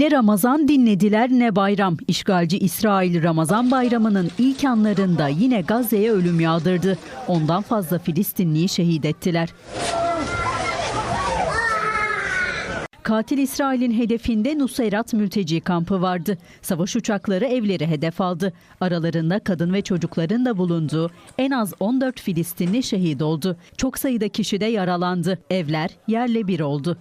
Ne Ramazan dinlediler ne bayram. İşgalci İsrail Ramazan bayramının ilk anlarında yine Gazze'ye ölüm yağdırdı. Ondan fazla Filistinliyi şehit ettiler. Katil İsrail'in hedefinde Nusayrat mülteci kampı vardı. Savaş uçakları evleri hedef aldı. Aralarında kadın ve çocukların da bulunduğu en az 14 Filistinli şehit oldu. Çok sayıda kişi de yaralandı. Evler yerle bir oldu.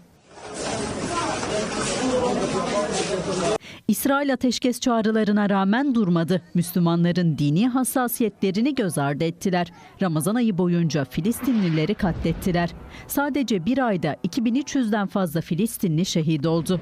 İsrail ateşkes çağrılarına rağmen durmadı. Müslümanların dini hassasiyetlerini göz ardı ettiler. Ramazan ayı boyunca Filistinlileri katlettiler. Sadece bir ayda 2300'den fazla Filistinli şehit oldu.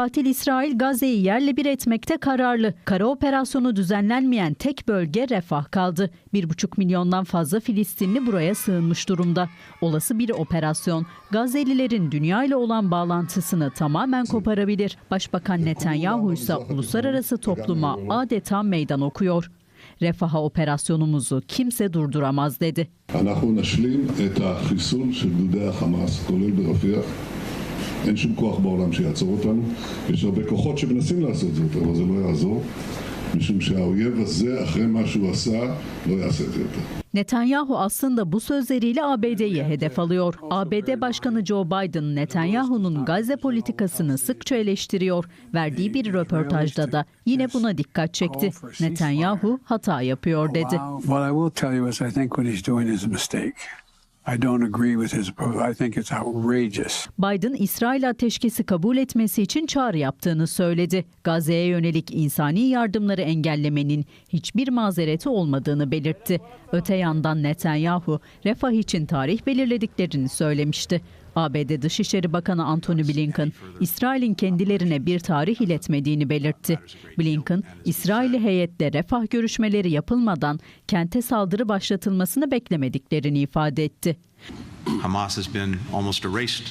Katil İsrail Gazze'yi yerle bir etmekte kararlı. Kara operasyonu düzenlenmeyen tek bölge Refah kaldı. 1,5 milyondan fazla Filistinli buraya sığınmış durumda. Olası bir operasyon Gazze'lilerin dünya ile olan bağlantısını tamamen koparabilir. Başbakan Netanyahu ise uluslararası topluma adeta meydan okuyor. Refah'a operasyonumuzu kimse durduramaz dedi. אין שום כוח בעולם שיעצור אותנו. יש הרבה כוחות שמנסים לעשות זאת, אבל זה לא יעזור, משום שהאויב הזה, אחרי מה שהוא עשה, לא יעשה את זה יותר. Netanyahu aslında bu sözleriyle ABD'yi hedef alıyor. ABD Başkanı Joe Biden Netanyahu'nun Gazze politikasını sıkça eleştiriyor. Verdiği bir röportajda da yine buna dikkat çekti. Netanyahu hata yapıyor dedi. I don't agree with his approach. I think it's outrageous. Biden, İsrail ateşkesi kabul etmesi için çağrı yaptığını söyledi. Gazze'ye yönelik insani yardımları engellemenin hiçbir mazereti olmadığını belirtti. Öte yandan Netanyahu, refah için tarih belirlediklerini söylemişti. ABD Dışişleri Bakanı Antony Blinken, İsrail'in kendilerine bir tarih iletmediğini belirtti. Blinken, İsrail'i heyetle refah görüşmeleri yapılmadan kente saldırı başlatılmasını beklemediklerini ifade etti. Hamas has been almost erased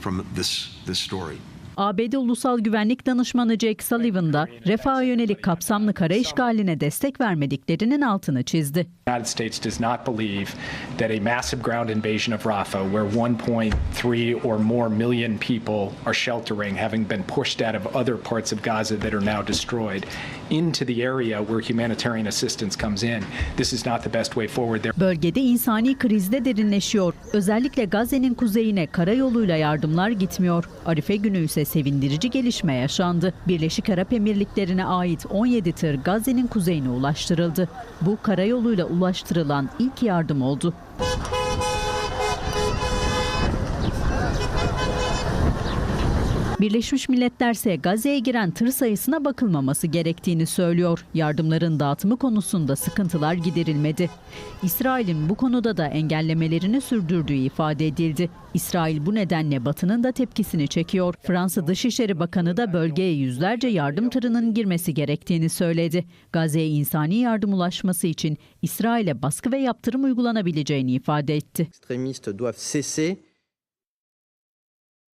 from this, this story. ABD Ulusal Güvenlik Danışmanı Jake Sullivan da refaha yönelik kapsamlı kara işgaline destek vermediklerinin altını çizdi. United States does not believe that a massive ground invasion of Rafah, where 1.3 or more million people are sheltering, having been pushed out of other parts of Gaza that are now destroyed, into the area where humanitarian assistance comes in, this is not the best way forward. There Bölgede insani krizde derinleşiyor. Özellikle Gazze'nin kuzeyine karayoluyla yardımlar gitmiyor. Arife günü ise sevindirici gelişme yaşandı. Birleşik Arap Emirlikleri'ne ait 17 tır Gazze'nin kuzeyine ulaştırıldı. Bu karayoluyla ulaştırılan ilk yardım oldu. Birleşmiş Milletler ise Gazze'ye giren tır sayısına bakılmaması gerektiğini söylüyor. Yardımların dağıtımı konusunda sıkıntılar giderilmedi. İsrail'in bu konuda da engellemelerini sürdürdüğü ifade edildi. İsrail bu nedenle Batı'nın da tepkisini çekiyor. Fransa Dışişleri Bakanı da bölgeye yüzlerce yardım tırının girmesi gerektiğini söyledi. Gazze'ye insani yardım ulaşması için İsrail'e baskı ve yaptırım uygulanabileceğini ifade etti.